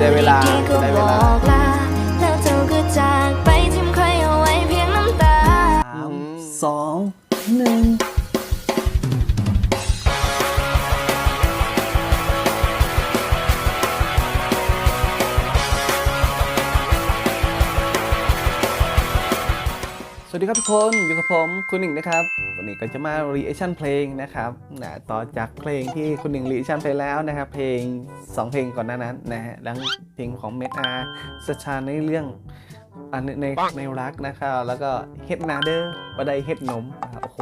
ได้เวลากี่ก็เสียดายเวลา วัสดีครับทุกคนอยู่กับผมคุณหนึ่งนะครับ วันนี้ก็จะมารีแอคชั่นเพลงนะครับนะต่อจากเพลงที่คุณหนึ่ง reaction ไปแล้วนะครับ เพลง 2 เพลงก่อนหน้านั้นนะฮะดังเพลงของเมทอาสชาในเรื่อง อันในในในรักนะครับ แล้วก็เฮ็ดนาเดอร์บัไดเฮ็ดนมนะครับโอ้โห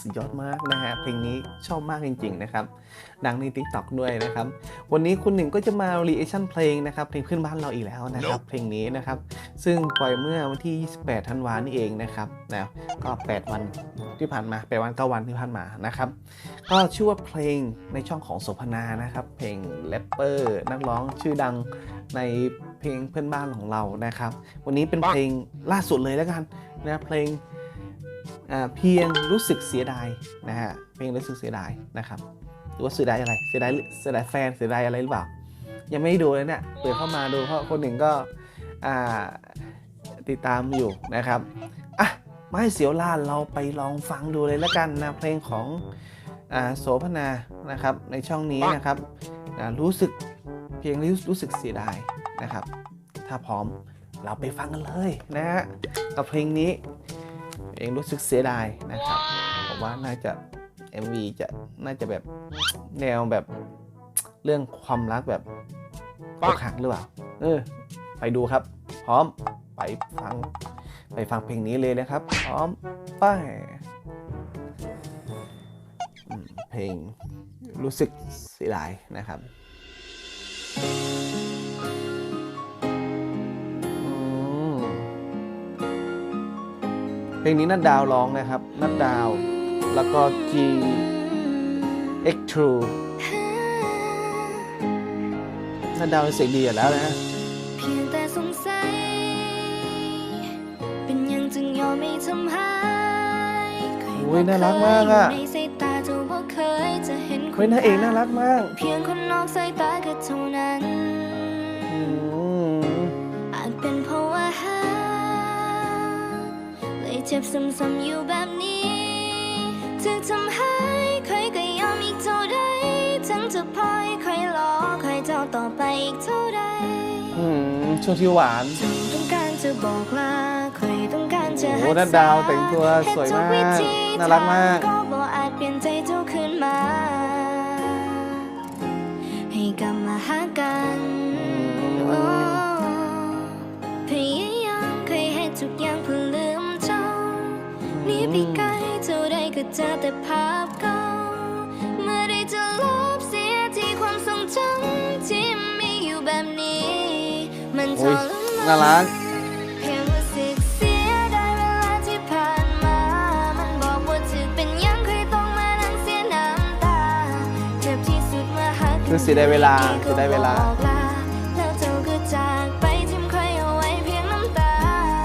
สุดยอดมากนะฮะเพลงนี้ชอบมากจริง ๆ นะครับ ดังใน TikTok ด้วยนะครับ วันนี้คุณหนึ่งก็จะมา reaction เพลงนะครับ เพลงเพื่อนบ้านเราอีกแล้วนะครับ เพลงนี้นะครับ ซึ่งปล่อยเมื่อวันที่ 28 ธันวานี่เองนะครับนะก็ 8 วันที่ผ่านมา8วัน9วันที่ผ่านมานะครับ ก็ชื่อว่าเพลงในช่องของโสพนานะครับ เพลงแรปเปอร์นักร้องชื่อดังในเพลงเพื่อนบ้านของเรานะครับ วันนี้เป็นเพลงล่าสุดเลยแล้วกันนะเพลงอ่าเพียงรู้สึกเสียดายนะฮะเพลงรู้สึกเสียดายนะครับหรือว่าเสียดายอะไรเสียดายเสียดายแฟนเสียดายอะไรหรือเปล่า ยังไม่ได้ดูเลยเนี่ยเปิดเข้ามาดูเพราะคนหนึ่งก็อ่าติดตามอยู่นะครับอะไม่ให้เสียวล่าเราไปลองฟังดูเลยแล้วกันนะเพลงของอ่าโสพนานะครับในช่องนี้นะครับอ่ารู้สึกเพียงรู้รู้สึกเสียดาย นะครับ ถ้าพร้อมเราไปฟังกันเลยนะฮะกับเพลงนี้ เองรู้สึกเสียดายนะครับผมว่าน่าจะ MV จะน่าจะแบบแนวแบบเรื่องความรักแบบอกหักหรือเปล่าเออไปดูครับ พร้อมไปฟัง ไปฟังเพลงนี้เลยนะครับ พร้อมไปเพลงรู้สึกเสียดายนะครับอื เพลงนี้นัดดาวร้องนะครับนัดดาว แล้วก็ G X True นัดดาวเสียงดีอยู่แล้วนะเพียงแต่สงสัย เป็นยังจึงยอมไม่ทำให้ใครโอ้ยน่ารักมากอะในสายตาเจ้าบ่เคยจะเห็นเฮ้ยนางเอกน่ารักมาก เพียงคนนอกสายตาก็เท่านั้น เลยเจ็บซ้ำๆอยู่แบบนี้ถึงทำให้ใครก็ยอมอีกเท่าใดทั้งจะพอยใครรอใครเจ้าต่อไปอีกเท่าใดอืมช่วงที่หวานเจ้าต้องการจะบอกลาใครต้องการจะโอ้โหนัดดาวแต่งตัวสวยมากเฮ็ดทุวิธีน่ารักมากทงก็ ป็นหยังเคยต้องมานั่งเสียน้ำตาเจ็บที่สุดเมื่อหักคือเสียดายเวลาเสียดายเวลาบอกลแล้วเจ้าก็จากไปทิ้งใครเอาไว้เพียงน้ำตา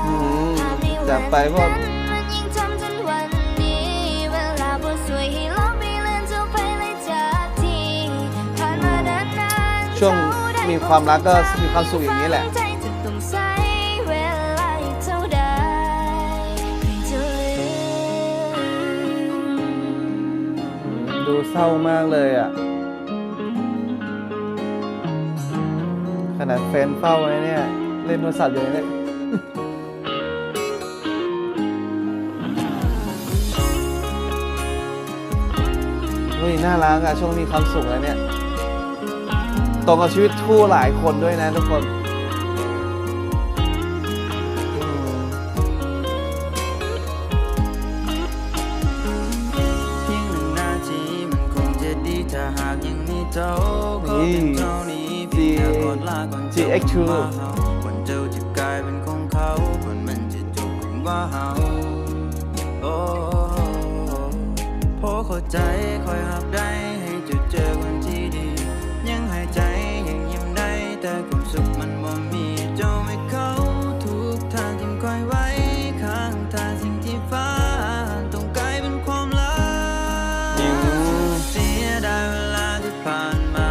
อืมภาพในวันจากไปเพราะนั้นมันยิ่งจำจนวันนี้เวลาบ่สวยให้ลบไปเลือนเจ้าไปเลยจากที่ผ่านมานานๆช่วงเจ้าได้ มีความรักก็มีความสุขอย่างนี้แหละดูเศร้ามากเลยอะ ขนาดแฟนเฝ้าไว้เนี่ย เล่นโทรศัพท์อยู่เนี่ยเฮ้ยน่ารักอะ ช่วงมีความสุขแล้วเนี่ย ตรงกับชีวิตคู่หลายคนด้วยนะทุกคนอืมเพียงหนึ่งนาทีมันคงจะดีถ้าหากยังมีเจ้าก็เป็นเท่านี้เพียงแค่กอดลาก่อนเจ้ามาเฮาวันเจ้าจะกลายเป็นของเขาวันมันจะจบเป็นว่าเฮาโอ้พอเข้าใจคอยหับได้ แต่ความสุขมันบ่มีเจ้าไม่เข้าทุกทางที่คอยไว้ข้างทางสิ่งที่ฟ้าต้องกลายเป็นความลับอืมเสียดายเวลาที่ผ่านมา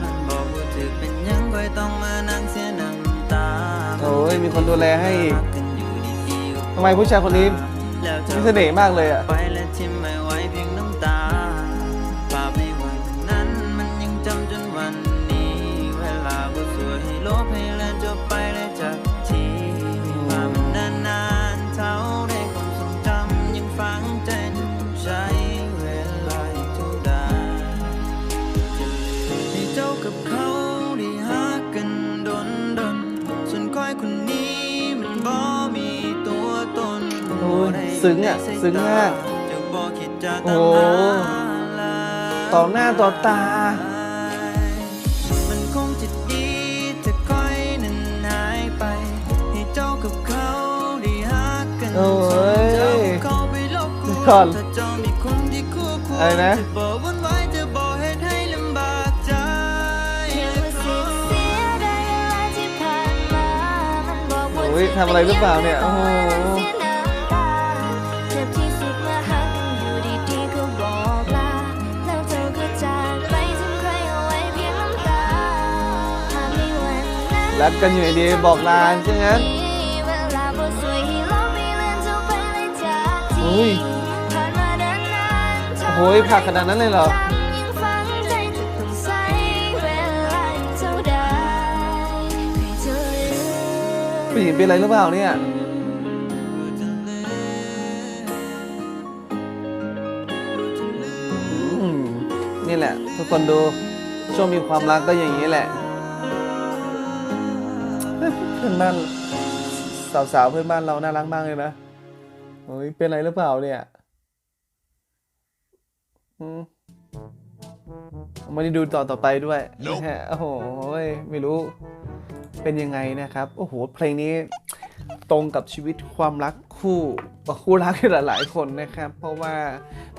มันบอกว่าถือเป็นหยังคอยต้องมานั่งเสีมีคนดูแลให้อีกรักกันอยู่ดีๆก็ทำไมผู้ชายคนนี้แล้วเธอมีเสน่ห์มากเลยอะ ใช้เวลาอีกเท่าใดจะให้เจ้ากับเขาได้หากันดนดนๆส่วนคอยคนนี้มันบ่มีตัวตนโอ้ยซึ้งอะซึ้งมากจะบอกคิดจะโอ้ตามโหหาลา ต่อหน้าต่อตา มันคงจะดีถ้าค่อยนั้นหายไป ให้เจ้ากับเขาได้หากันโอ้ย ส่วนเจ้าเขาไปลบกูก่อน ถ้าเจ้ามีคนที่คู่ควร อะไรนะโอ้ยทำอะไรหรือเปล่าเนี่ยโอ้โหเสียน้ำตาเจ็บกันอยู่ไปทิ้งใครเอาไว้เพียงน้ำตาภาพในวันนั้นรักกันอยู่ดีบอกลาใช่ไหมเวลาบ่สวยให้ลบให้เลือนเจ้าไปเลย โอ้ยผักขนาดนั้นเลยเหรอผู้หญิงเป็นอะไรหรือเปล่าเนี่ยนี่แหละ ทุกคนดูช่วงมีความรักก็อย่างนี้แหละเพื่อนบ้านสาวๆเพื่อนบ้านเราน่ารักมากเลยนะโอ้ยเป็นอะไรหรือเปล่าเนี่ย อืมไม่ได้ดูต่อต่อไปด้วยนะฮะโอ้โหไม่รู้เป็นยังไงนะครับ โอ้โห เพลงนี้ตรงกับชีวิตความรักคู่คู่รักหลาย ๆ คนนะครับ เพราะว่า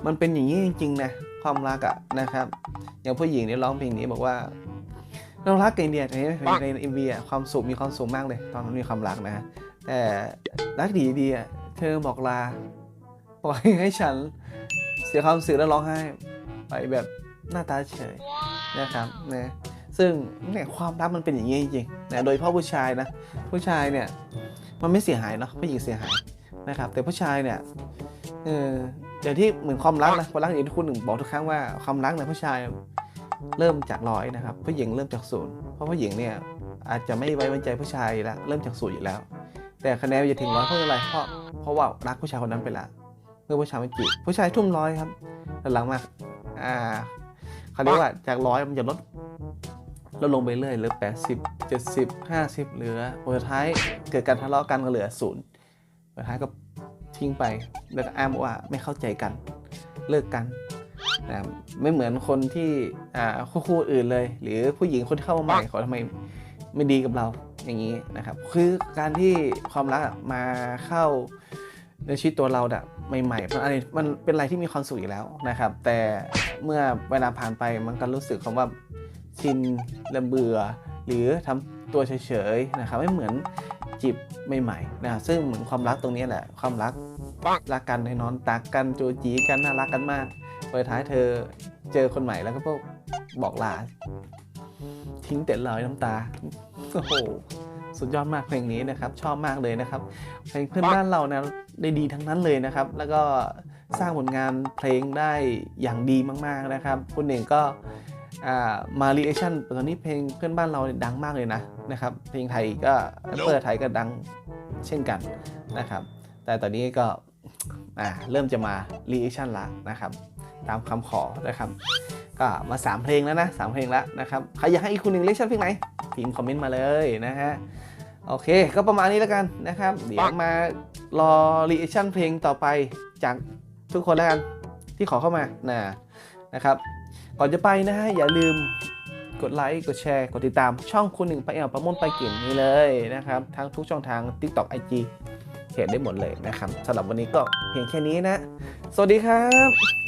มันเป็นอย่างนี้จริง ๆ นะ ความรักอะนะครับ อย่างผู้หญิงเนี่ยร้องเพลงนี้บอกว่าเรารักกันเนี่ยในในเอ็มวีอะความสุขมีความสุขมากเลย ตอนนั้นมีความรักนะแต่รักดีดีๆอะเธอบอกลาปล่อยให้ฉัน เสียความรู้สึกแล้วร้องไห้ไปแบบหน้าตาเฉยนะครับนะซึ่งเนี่ยความรักมันเป็นอย่างนี้จริงๆนะโดยเฉพาะผู้ชายนะผู้ชายเนี่ยมันไม่เสียหายเนาะผู้หญิงเสียหายนะครับ แต่ผู้ชายเนี่ยเอออย่างที่เหมือนความรักนะความรักอย่างที่คุณหนึ่งบอกทุกครั้งว่าความรักเนี่ยผู้ชายเริ่มจากร้อยนะครับผู้หญิงเริ่มจากศูนย์เพราะผู้หญิงเนี่ยอาจจะไม่ไว้วางใจผู้ชายแล้วเริ่มจากศูนย์อยู่แล้ว แต่คะแนนจะถึงร้อยเพราะอะไรเพราะเพราะว่ารักผู้ชายคนนั้นไปละ เมื่อผู้ชายมาจีบผู้ชายทุ่มร้อยครับแต่หลังมาอ่าเขาเรียกว่าจากร้อยมันจะลดลดลงไปเรื่อยเหลือ 80 70 50 เหลือผลสุดท้ายเกิดการทะเลาะกันก็เหลือศูนย์สุดท้ายก็ทิ้งไปแล้วก็อ้างว่าไม่เข้าใจกันเลิกกันนะไม่เหมือนคนที่อ่าคู่คู่อื่นเลย หรือผู้หญิงคนที่เข้ามาใหม่เขาทำไมไม่ดีกับเราอย่างนี้นะครับ คือการที่ความรักอะมาเข้า ในชีวิตตัวเราอะใหม่ๆมันอะไรมันเป็นอะไรที่มีความสุขอยู่แล้วนะครับ แต่เมื่อเวลาผ่านไปมันก็รู้สึกคำว่าชินและเบื่อ หรือทำตัวเฉยๆนะครับไม่เหมือนจีบใหม่ๆนะครับซึ่งเหมือนความรักตรงนี้แหละ ความรักรักกันในนอนตักกันโจจีกันน่ารักกันมากเปิดท้ายเธอเจอคนใหม่แล้วก็บอกลาทิ้งแต่รอยน้ำตาโอ้โห สุดยอดมากเพลงนี้นะครับ ชอบมากเลยนะครับเพลงเพื่อนบ้านเรานะได้ดีทั้งนั้นเลยนะครับ แล้วก็สร้างผลงานเพลงได้อย่างดีมากๆนะครับคุณเองก็อ่ามารีแอคชั่นตอนนี้เพลงเพื่อนบ้านเราดังมากเลยนะนะครับ เพลงไทยก็อัปเปิดไทยก็ดังเช่นกันนะครับ แต่ตอนนี้ก็เริ่มจะมารีแอคชั่นละนะครับ ตามคำขอนะครับ ก็มา 3 เพลงแล้วนะสามเพลงแล้วนะครับ ใครอยากให้อีกคนหนึ่งรีแอคชั่นเพลงไหนพิมพ์คอมเมนต์มาเลยนะฮะ โอเค ก็ประมาณนี้แล้วกันนะครับ เดี๋ยวมารอรีแอคชั่นเพลงต่อไปจากทุกคนแล้วกันที่ขอเข้ามานะนะครับ ก่อนจะไปนะฮะอย่าลืมกดไลค์ กดแชร์ กดติดตามช่องคุณหนึ่งไปแอลประมวลไปเก่งนี้เลยนะครับ ทั้งทุกช่องทาง TikTok IG เพจได้หมดเลยนะครับสำหรับวันนี้ก็เพียงแค่นี้นะ สวัสดีครับ